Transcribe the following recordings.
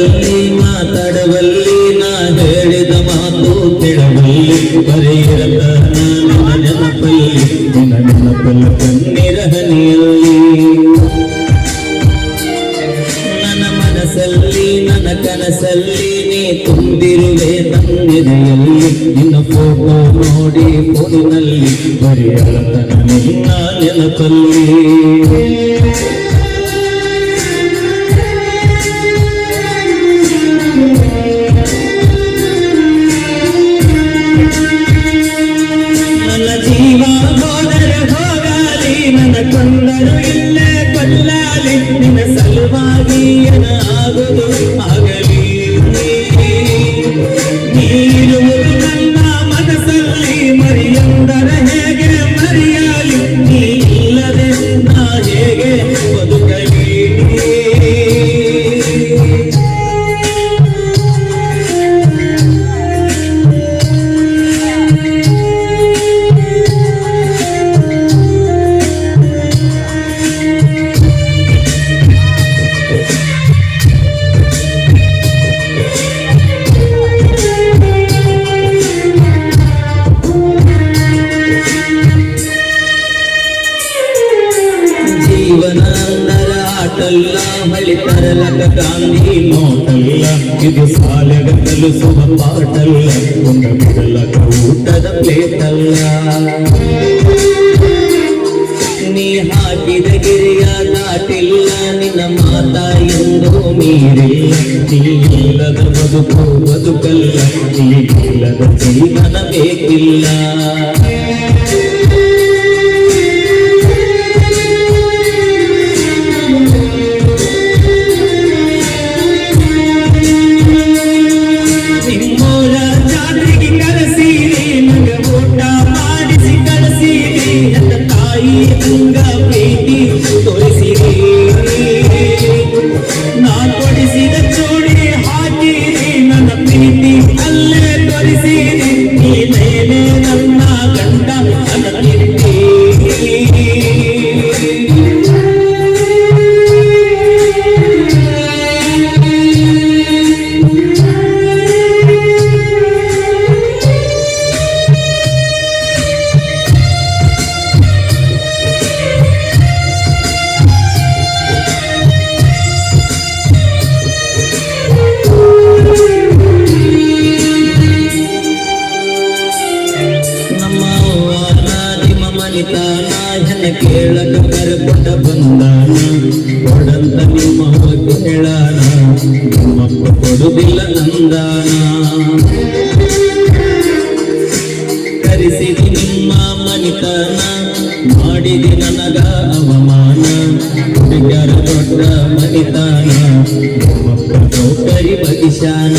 ನೋಡಬಲ್ಲಿ ಮಾತಾಡಬಲ್ಲಿ ನಾ ಹೇಳಿದ ಮಾತು ಕೇಳಬಲ್ಲಿ ಬರೆಯಿರದ ನನ್ನ ನೆನಪಲ್ಲಿ ನಿನ್ನ ನೆನಪಲ್ಲ ಕಣ್ಣೀರ ಹನಿಯಲ್ಲಿ ನನ್ನ ಮನಸ್ಸಲ್ಲಿ ನನ್ನ ಕನಸಲ್ಲಿ ನೀ ತುಂಬಿರುವೆ ನನ್ನೆದೆಯಲ್ಲಿ ನಿನ್ನ ಫೋಟೋ ನೋಡಿ ಫೋನಿನಲ್ಲಿ ಬರೆಯಳತನ ನಿನ್ನ ನೆನಪಲ್ಲಿ നീയനാകുന്നു അകലീ നീരും ಇದು ಸಾಲಗ ಕಲಿಸುವ ಪಾಟಲ್ಲ. ಉಂಡ ಬಿಡಲಕ ಊಟದ ಪ್ಲೇಟಲ್ಲ ನೀ ಹಾಕಿದ ಗಿರಿಯ ನಾಟಿಲ್ಲ. ನಿನ್ನ ಮಾತಾ ಎಂದು ಮೀರಿಲ್ಲ ನೀಲ್ಲದ ಬದುಕು ಬದುಕಲ್ಲ. ನೀಲ್ಲದ ಜೀವನ ಬೇಕಿಲ್ಲ. ನನ್ನ ಮನಿತಾನ ಹೆಣ್ಣ ಕೇಳಕ ಕರ್ಕೊಂಡ ಬಂದಾನ. ಕೊಡಂತ ನಿಮ್ಮ ಕೇಳಾನ ನಿಮ್ಮಪ್ಪ ಕೊಡುದಿಲ್ಲ ನಂದಾನ ಕರೆಸಿದಿ ನಿಮ್ಮ ಮನಿತನ. ಮಾಡಿದಿ ನನಗ ಅವಮಾನ. ಹುಡುಗರ ದೊಡ್ಡ ಮನಿತಾನ. ನಿಮ್ಮಪ್ಪ ನೌಕರಿ ಬಗಿಶಾನ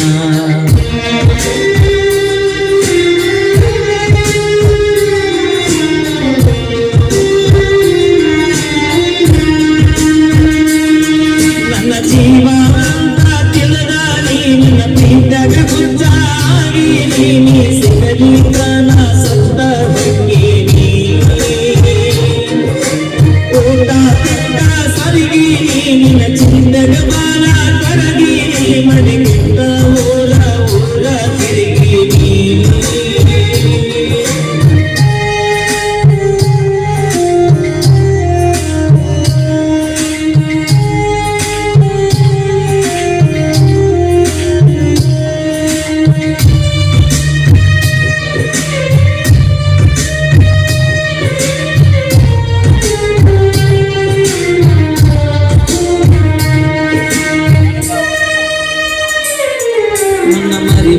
ನಿನ್ನ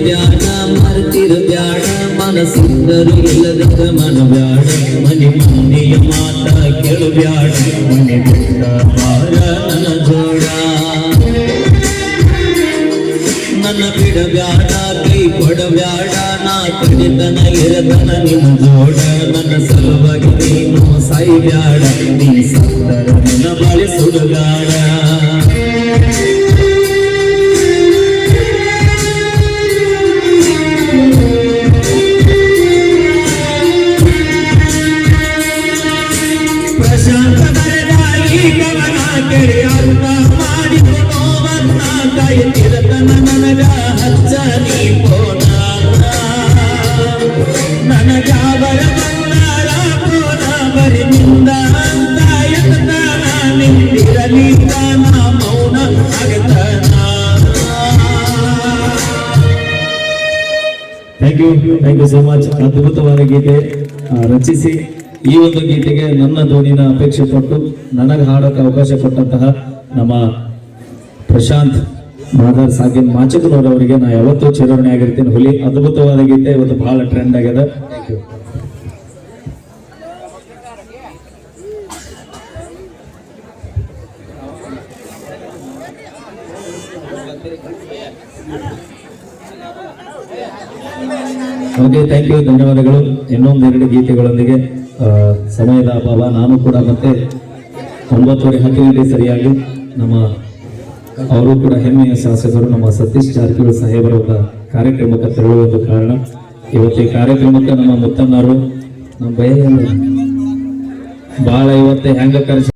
ಬ್ಯಾಡ ಮರ್ತಿರು ಬ್ಯಾಡ ಮನಸ್ಸಿದ್ದರು ಇಲ್ಲದಕ್ಕ ಮನ ಬ್ಯಾಡ ಮನೆ ಮನೆಯ ಮಾತ ಕೇಳು ಬ್ಯಾಡ ಮನೆ ಬಿಟ್ಟ ಬಾರ ನನ್ನ ಜೋಡ. ನನ್ನ ಬಿಡ ಬ್ಯಾಡ ಕೈ ಕೊಡ ಬ್ಯಾಡ ನಾ ಕಡಿತನ ಇರತನ ನಿನ್ನ ಜೋಡ. ನನ್ನ ಸಲುವಾಗಿ ನೀನು ಸಾಯಿ ಬ್ಯಾಡ ನೀ ಯು ಥ್ಯಾಂಕ್ ಯು ಸೋ ಮಚ್ ಅದ್ಭುತವಾದ ಗೀತೆ ರಚಿಸಿ. ಈ ಒಂದು ಗೀತೆಗೆ ನನ್ನ ಧ್ವನಿನ ಅಪೇಕ್ಷೆ ಪಟ್ಟು, ನನಗೆ ಹಾಡೋಕೆ ಅವಕಾಶ ಕೊಟ್ಟಂತಹ ನಮ್ಮ ಪ್ರಶಾಂತ್ ಮಾದರ್ ಸಾಗಿನ್ ಮಾಚಕನವರವರಿಗೆ ನಾ ಯಾವತ್ತೂ ಚಿರಋಣಿ ಆಗಿರ್ತೀನಿ. ಹುಲಿ, ಅದ್ಭುತವಾದ ಗೀತೆ, ಇವತ್ತು ಬಹಳ ಟ್ರೆಂಡ್ ಆಗ್ಯದ ಓಕೆ ಥ್ಯಾಂಕ್ ಯು ಧನ್ಯವಾದಗಳು. ಇನ್ನೊಂದೆರಡು ಗೀತೆಗಳೊಂದಿಗೆ ಸಮಯದ ಅಭಾವ. ನಾನು ಕೂಡ ಮತ್ತೆ ಒಂಬತ್ತುವರೆ ಹತ್ತು ಗಂಟೆ ಸರಿಯಾಗಿ ನಮ್ಮ ಅವರು ಕೂಡ ಹೆಮ್ಮೆಯ ಶಾಸಕರು, ನಮ್ಮ ಸತೀಶ್ ಜಾರಕಿಹೊಳಿ ಸಾಹೇಬರ ಕಾರ್ಯಕ್ರಮಕ್ಕೆ ತೆರಳುವುದು ಕಾರಣ. ಇವತ್ತು ಕಾರ್ಯಕ್ರಮಕ್ಕೆ ನಮ್ಮ ಮುತ್ತನ್ನರು ನಮ್ಮ ಬಯ ಭಾಳ ಇವತ್ತು ಹೆಂಗ ಕರೆಸಿ